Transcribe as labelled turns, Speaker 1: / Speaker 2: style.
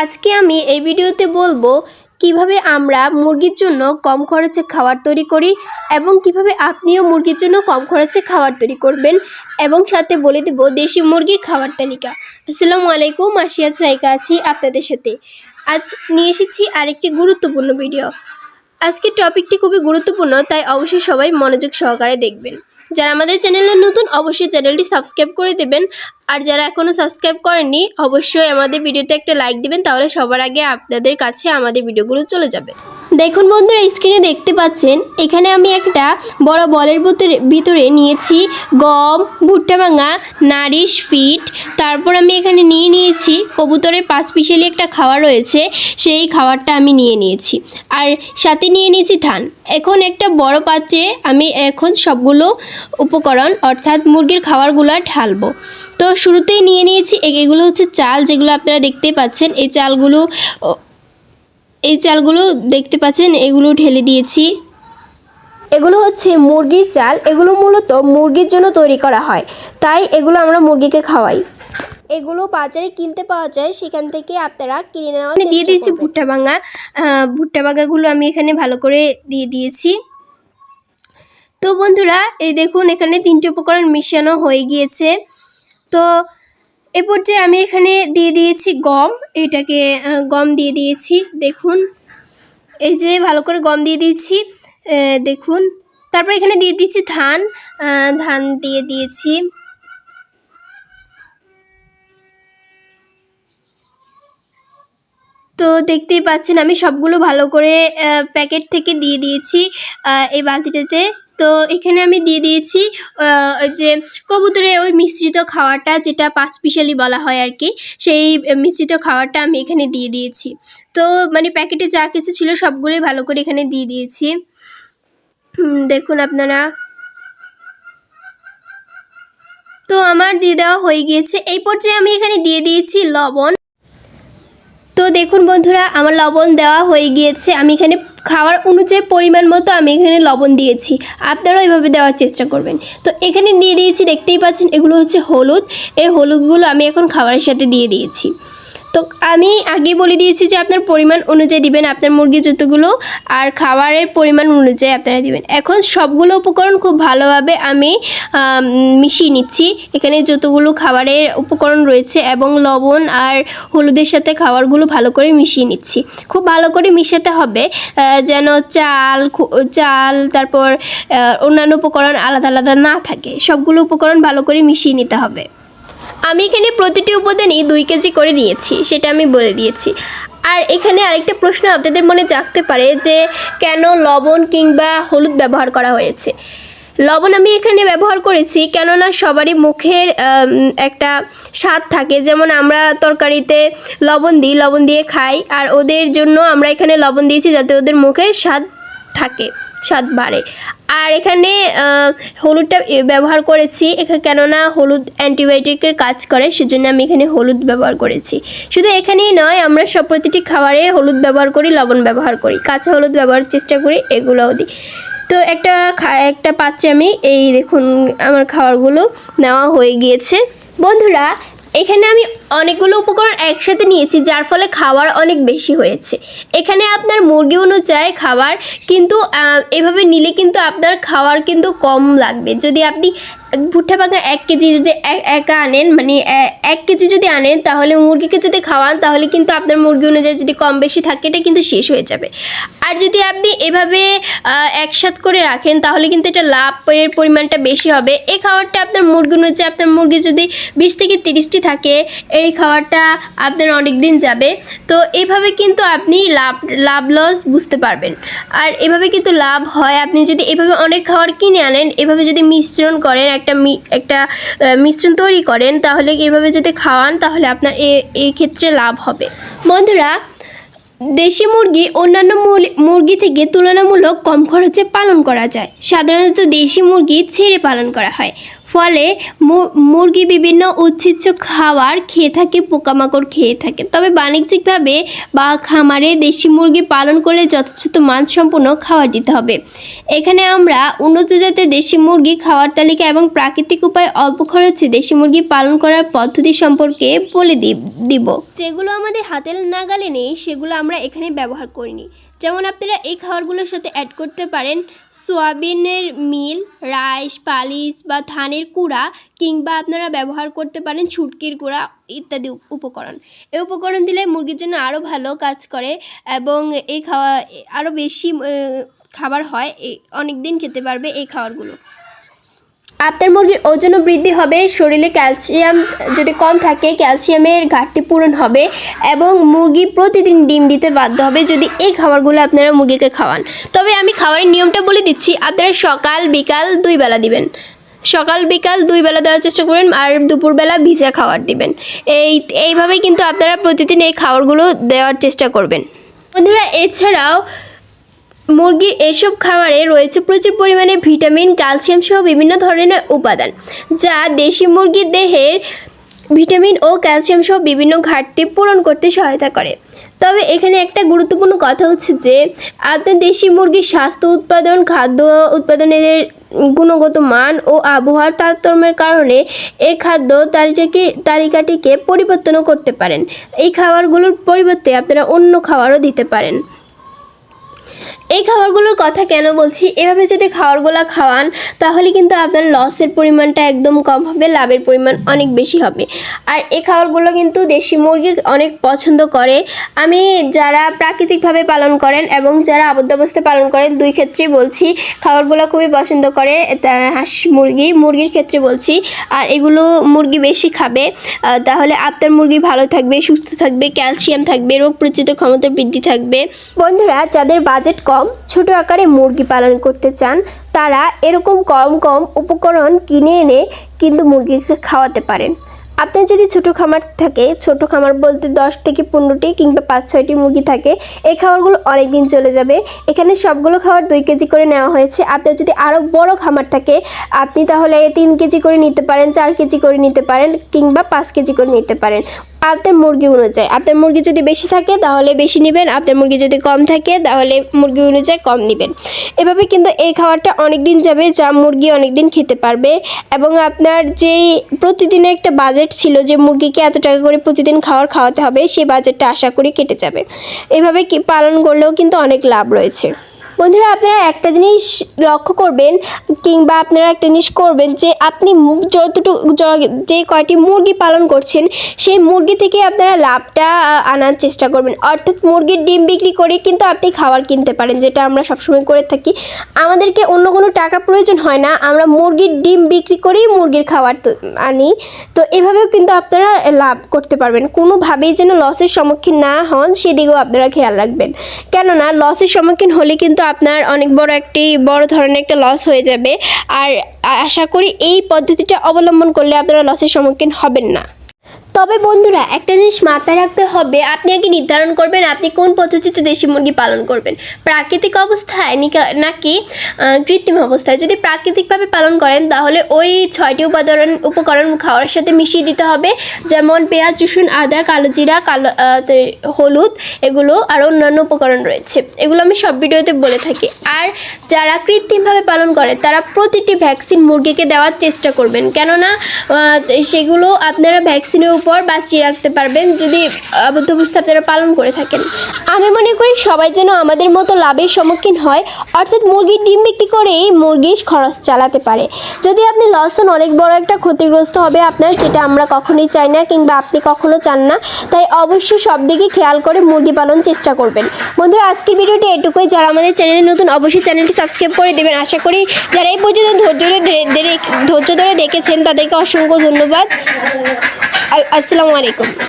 Speaker 1: আজকে আমি এই ভিডিওতে বলব কীভাবে আমরা মুরগির জন্য কম খরচে খাবার তৈরি করি এবং কীভাবে আপনিও মুরগির জন্য কম খরচে খাবার তৈরি করবেন এবং সাথে বলে দেব দেশি মুরগির খাবার তালিকা। আসসালামু আলাইকুম আসিয়া রাইকা আছি আপনাদের সাথে। আজ নিয়ে এসেছি আরেকটি গুরুত্বপূর্ণ ভিডিও। আজকের টপিকটি খুবই গুরুত্বপূর্ণ, তাই অবশ্যই সবাই মনোযোগ সহকারে দেখবেন। যারা আমাদের চ্যানেলে নতুন, অবশ্যই চ্যানেলটি সাবস্ক্রাইব করে দেবেন। আর যারা এখনও সাবস্ক্রাইব করেননি, অবশ্যই আমাদের ভিডিওতে একটা লাইক দিবেন, তাহলে সবার আগে আপনাদের কাছে আমাদের ভিডিওগুলো চলে যাবে। দেখুন বন্ধুরা স্ক্রিনে দেখতে পাচ্ছেন, এখানে আমি একটা বড় বলের ভিতরে ভিতরে নিয়েছি গম, ভুট্টা ভাঙা, নারিশ, ফিট, তারপর আমি এখানে নিয়ে নিয়েছি কবুতরের পাঁচ পিসেলি একটা খাবার রয়েছে, সেই খাবারটা আমি নিয়ে নিয়েছি। আর সাথে নিয়ে নিয়েছি ধান। এখন একটা বড় পাত্রে আমি এখন সবগুলো উপকরণ, অর্থাৎ মুরগির খাবারগুলো ঢালবো। তো শুরুতেই নিয়ে নিয়েছি, এগুলো হচ্ছে চাল, যেগুলো আপনারা দেখতে পাচ্ছেন, এই চালগুলো এই চালগুলো দেখতে পাচ্ছেন এগুলো ঢেলে দিয়েছি। এগুলো হচ্ছে মুরগির চাল। এগুলো মূলত মুরগির জন্য তৈরি করা হয়। তাই এগুলো আমরা মুরগিকে খাওয়াই। এগুলো বাজারে কিনতে পাওয়া যায় সেখান থেকে আপনারা কিনে নেওয়া দিয়ে দিয়েছি ভুট্টা ভাঙা। ভুট্টা ভাঙাগুলো আমি এখানে ভালো করে দিয়ে দিয়েছি। তো বন্ধুরা এই দেখুন এখানে তিনটে উপকরণ মিশানো হয়ে গিয়েছে। তো এ পর্যায়ে আমি এখানে দিয়ে দিয়েছি গম। এটাকে গম দিয়ে দিয়েছি, দেখুন। এই যে ভালো করে গম দিয়ে দিয়েছি দেখুন। তারপর এখানে দিয়ে দিয়েছি ধান ধান দিয়ে দিয়েছি। তো দেখতেই পাচ্ছেন, আমি সবগুলো ভালো করে প্যাকেট থেকে দিয়ে দিয়েছি এই বালতিটাতে। তো এখানে আমি দিয়ে দিয়েছি যে কবুতরের ওই মিশ্রিত খাওয়াটা যেটা পাঁচ পিসালি বলা হয় আর কি সেই মিশ্রিত খাওয়াটা আমি এখানে দিয়ে দিয়েছি। তো মানে প্যাকেটে যা কিছু ছিল সবগুলোই ভালো করে এখানে দিয়ে দিয়েছি। দেখুন আপনারা। তো আমার দিয়ে দেওয়া হয়ে গিয়েছে। এই পর্যায়ে আমি এখানে দিয়ে দিয়েছি লবণ। তো দেখুন বন্ধুরা, আমার লবণ দেওয়া হয়ে গিয়েছে। আমি এখানে খাওয়ার অনুযায়ী পরিমাণ মতো আমি এখানে লবণ দিয়েছি। আপনারাও এভাবে দেওয়ার চেষ্টা করবেন। তো এখানে দিয়ে দিয়েছি, দেখতেই পাচ্ছেন, এগুলো হচ্ছে হলুদ। এই হলুদগুলো আমি এখন খাবারের সাথে দিয়ে দিয়েছি। তো আমি আগেই বলে দিয়েছি যে আপনার পরিমাণ অনুযায়ী দিবেন আপনার মুরগি যতগুলো আর খাবারের পরিমাণ অনুযায়ী আপনারা দিবেন। এখন সবগুলো উপকরণ খুব ভালোভাবে আমি মিশিয়ে নিচ্ছি। এখানে যতগুলো খাবারের উপকরণ রয়েছে এবং লবণ আর হলুদের সাথে খাবারগুলো ভালো করে মিশিয়ে নিচ্ছি। খুব ভালো করে মিশাতে হবে যেন চাল চাল, তারপর অন্যান্য উপকরণ আলাদা আলাদা না থাকে। সবগুলো উপকরণ ভালো করে মিশিয়ে নিতে হবে। আমি এখানে প্রতিটি উপাদানই দুই কেজি করে নিয়েছি, সেটা আমি বলে দিয়েছি। আর এখানে আরেকটা প্রশ্ন আপনাদের মনে জাগতে পারে যে কেন লবণ কিংবা হলুদ ব্যবহার করা হয়েছে? লবণ আমি এখানে ব্যবহার করেছি কেননা সবারই মুখের একটা স্বাদ থাকে। যেমন আমরা তরকারিতে লবণ দিই, লবণ দিয়ে খাই, আর ওদের জন্য আমরা এখানে লবণ দিয়েছি যাতে ওদের মুখের স্বাদ থাকে, স্বাদ বাড়ে। আর এখানে হলুদটা ব্যবহার করেছি। এখানে কেননা হলুদ অ্যান্টিবায়োটিকের কাজ করে, সেজন্য আমি এখানে হলুদ ব্যবহার করেছি। শুধু এখানেই নয়, আমরা সব প্রতিটি খাবারে হলুদ ব্যবহার করি, লবণ ব্যবহার করি। কাঁচা হলুদ ব্যবহারের চেষ্টা করি, এগুলোও দিই। তো একটা একটা পাত্রে আমি এই দেখুন, আমার খাবারগুলো নেওয়া হয়ে গিয়েছে। বন্ধুরা এখানে আমি অনেকগুলো উপকরণ একসাথে নিয়েছি, যার ফলে খাবার অনেক বেশি হয়েছে। এখানে আপনার মুরগি অনুযায়ী খাবার কিন্তু এভাবে নিলে কিন্তু আপনার খাওয়ার কিন্তু কম লাগবে। যদি আপনি ভুট্টা পাকা এক কেজি যদি এক- আনেন মানে এক কেজি যদি আনেন, তাহলে মুরগিকে যদি খাওয়ান, তাহলে কিন্তু আপনার মুরগি অনুযায়ী যদি কম বেশি থাকে, এটা কিন্তু শেষ হয়ে যাবে। আর যদি আপনি এভাবে একসাথ করে রাখেন, তাহলে কিন্তু এটা লাভের পরিমাণটা বেশি হবে। এই খাবারটা আপনার মুরগি অনুযায়ী, আপনার মুরগি যদি বিশ থেকে তিরিশটি থাকে, এই খাবারটা আপনার অনেক দিন যাবে। তো এভাবে কিন্তু আপনি লাভ লাভ লস বুঝতে পারবেন। আর এভাবে কিন্তু লাভ হয়, আপনি যদি এভাবে অনেক খাবার কিনে আনেন, এভাবে যদি মিশ্রণ করেন একটা একটা মিশ্রণ তৈরি করেন, তাহলে এভাবে যদি খাওয়ান, তাহলে আপনার এই ক্ষেত্রে লাভ হবে। বন্ধুরা, দেশি মুরগি অন্যান্য মুরগি থেকে তুলনামূলক কম খরচে পালন করা যায়। সাধারণত দেশি মুরগি ছেড়ে পালন করা হয়। ফলে মুরগি বিভিন্ন উচ্ছিচ্ছ খাবার খেয়ে থাকে, পোকামাকড় খেয়ে থাকে। তবে বাণিজ্যিকভাবে বা খামারে দেশি মুরগি পালন করলে যথাযথ মানসম্পন্ন খাবার দিতে হবে। এখানে আমরা উন্নত জাতের দেশি মুরগি খাওয়ার তালিকা এবং প্রাকৃতিক উপায়ে অল্প খরচে দেশি মুরগি পালন করার পদ্ধতি সম্পর্কে বলে দিব। যেগুলো আমাদের হাতের নাগালে নেই, সেগুলো আমরা এখানে ব্যবহার করিনি। যেমন আপনারা এই খাবারগুলোর সাথে অ্যাড করতে পারেন সোয়াবিনের মিল, রাইস, পালিশ বা ধানের কুড়া কিংবা আপনারা ব্যবহার করতে পারেন ছুটকির কুড়া ইত্যাদি উপকরণ। এই উপকরণ দিলে মুরগির জন্য আরও ভালো কাজ করে এবং এই খাওয়া, আরও বেশি খাবার হয়। অনেক দিন খেতে পারবে এই খাবারগুলো আপনার মুরগির ওজনও বৃদ্ধি হবে, শরীরে ক্যালসিয়াম যদি কম থাকে, ক্যালসিয়ামের ঘাটতি পূরণ হবে এবং মুরগি প্রতিদিন ডিম দিতে বাধ্য হবে যদি এই খাবারগুলো আপনারা মুরগিকে খাওয়ান। তবে আমি খাবারের নিয়মটা বলে দিচ্ছি, আপনারা সকাল, বিকাল দুই বেলা দিবেন। সকাল, বিকাল দুই বেলা দেওয়ার চেষ্টা করবেন আর দুপুরবেলা ভিজা খাবার দিবেন। এই, এইভাবেই কিন্তু আপনারা প্রতিদিন এই খাবারগুলো দেওয়ার চেষ্টা করবেন। বন্ধুরা, এছাড়াও মুরগির এসব খাবারে রয়েছে প্রচুর পরিমাণে ভিটামিন, ক্যালসিয়াম সহ বিভিন্ন ধরনের উপাদান, যা দেশি মুরগির দেহের ভিটামিন ও ক্যালসিয়াম সহ বিভিন্ন ঘাটতি পূরণ করতে সহায়তা করে। তবে এখানে একটা গুরুত্বপূর্ণ কথা হচ্ছে যে, আপনার দেশি মুরগির স্বাস্থ্য উৎপাদন, খাদ্য উৎপাদনের গুণগত মান ও আবহাওয়ার তারতম্যের কারণে এই খাদ্য তালিকাকে তালিকাটিকে পরিবর্তনও করতে পারেন। এই খাবারগুলোর পরিবর্তে আপনারা অন্য খাবারও দিতে পারেন। এই খাবারগুলোর কথা কেন বলছি? এভাবে যদি খাবারগুলো খাওয়ান, তাহলে কিন্তু আপনার লসের পরিমাণটা একদম কম হবে, লাভের পরিমাণ অনেক বেশি হবে। আর এই খাবারগুলো কিন্তু দেশি মুরগি অনেক পছন্দ করে। আমি যারা প্রাকৃতিকভাবে পালন করেন এবং যারা আবদ্ধ অবস্থায় পালন করেন, দুই ক্ষেত্রেই বলছি, খাবারগুলো খুবই পছন্দ করে হাঁস মুরগি, মুরগির ক্ষেত্রে বলছি। আর এগুলো মুরগি বেশি খাবে তাহলে আপনার মুরগি ভালো থাকবে, সুস্থ থাকবে, ক্যালসিয়াম থাকবে, রোগ প্রতিরোধ ক্ষমতা বৃদ্ধি থাকবে। বন্ধুরা, যাদের বাজেট কম ছোট আকারে মুরগি পালন করতে চান, তারা এরকম কম কম উপকরণ কিনে এনে কিন্তু মুরগিকে খাওয়াতে পারেন। আপনার যদি ছোটো খামার থাকে, ছোটো খামার বলতে দশ থেকে পনেরোটি কিংবা পাঁচ, ছয়টি মুরগি থাকে, এই খাবারগুলো অনেক দিন চলে যাবে। এখানে সবগুলো খাবার দুই কেজি করে নেওয়া হয়েছে। আপনার যদি আরও বড় খামার থাকে, আপনি তাহলে তিন কেজি করে নিতে পারেন, চার কেজি করে নিতে পারেন কিংবা পাঁচ কেজি করে নিতে পারেন। আপনার মুরগি অনুযায়ী, আপনার মুরগি যদি বেশি থাকে, তাহলে বেশি নেবেন। আপনার মুরগি যদি কম থাকে, তাহলে মুরগি অনুযায়ী কম নেবেন। এভাবে কিন্তু এই খাবারটা অনেক দিন যাবে, যা মুরগি অনেক দিন খেতে পারবে। এবং আপনার যেই প্রতিদিনের একটা বাজেট ছিল যে মুরগিকে এত টাকা করে প্রতিদিন খাওয়ার খাওয়াতে হবে সেই বাজেটটা আশা করি কেটে যাবে। এভাবে পালন করলেও কিন্তু অনেক লাভ রয়েছে। বন্ধুরা, আপনারা একটা জিনিস লক্ষ্য করবেন কিংবা আপনারা একটা জিনিস করবেন যে আপনি যতটুকু, য- কয়টি মুরগি পালন করছেন, সেই মুরগি থেকে আপনারা লাভটা আনার চেষ্টা করবেন। অর্থাৎ মুরগির ডিম বিক্রি করে কিন্তু আপনি খাবার কিনতে পারেন, যেটা আমরা সবসময় করে থাকি। আমাদেরকে অন্য কোনো টাকা প্রয়োজন হয় না, আমরা মুরগির ডিম বিক্রি করেই মুরগির খাবার আনি। তো এভাবেও কিন্তু আপনারা লাভ করতে পারবেন। কোনোভাবেই যেন লসের সম্মুখীন না হন, সেদিকেও আপনারা খেয়াল রাখবেন। কেননা লসের সম্মুখীন হলে কিন্তু আপনার অনেক বড় একটি, বড় ধরনের একটা লস হয়ে যাবে। আর আশা করি এই পদ্ধতিটা অবলম্বন করলে আপনারা লসের সম্মুখীন হবেন না। তবে বন্ধুরা, একটা জিনিস মাথায় রাখতে হবে, আপনি আগে নির্ধারণ করবেন আপনি কোন পদ্ধতিতে দেশি মুরগি পালন করবেন। প্রাকৃতিক অবস্থায় নিকা- কৃত্রিম অবস্থায়? যদি প্রাকৃতিকভাবে পালন করেন, তাহলে ওই ছয়টি উপাদান উপকরণ খাওয়ার সাথে মিশিয়ে দিতে হবে। যেমন পেঁয়াজ, রসুন, আদা, কালো জিরা, কালো হলুদ, এগুলো আর অন্যান্য উপকরণ রয়েছে। এগুলো আমি সব ভিডিওতে বলে থাকি। আর যারা কৃত্রিমভাবে পালন করে, তারা প্রতিটি ভ্যাকসিন মুরগিকে দেওয়ার চেষ্টা করবেন। কেননা সেগুলো আপনারা ভ্যাকসিনের উপর বাঁচিয়ে রাখতে পারবেন যদি আবদ্ধ অবস্থা আপনারা পালন করে থাকেন। আমি মনে করি সবাই যেন আমাদের মতো লাভের সম্মুখীন হয়, অর্থাৎ মুরগির ডিম বিক্রি করেই মুরগির খরচ চালাতে পারে। যদি আপনি লস হন অনেক বড় একটা ক্ষতিগ্রস্ত হবে আপনার, যেটা আমরা কখনোই চাই না কিংবা আপনি কখনো চান না, তাই অবশ্যই সব দিকে খেয়াল করে মুরগি পালন চেষ্টা করবেন। বন্ধুরা, আজকের ভিডিওটি এটুকুই। যারা আমাদের চ্যানেলে নতুন, অবশ্যই চ্যানেলটি সাবস্ক্রাইব করে দেবেন। আশা করি যারা এই পর্যন্ত ধৈর্য ধরে ধরে- ধৈর্য ধরে দেখেছেন, তাদেরকে অসংখ্য ধন্যবাদ। আ- আসসালামু আলাইকুম।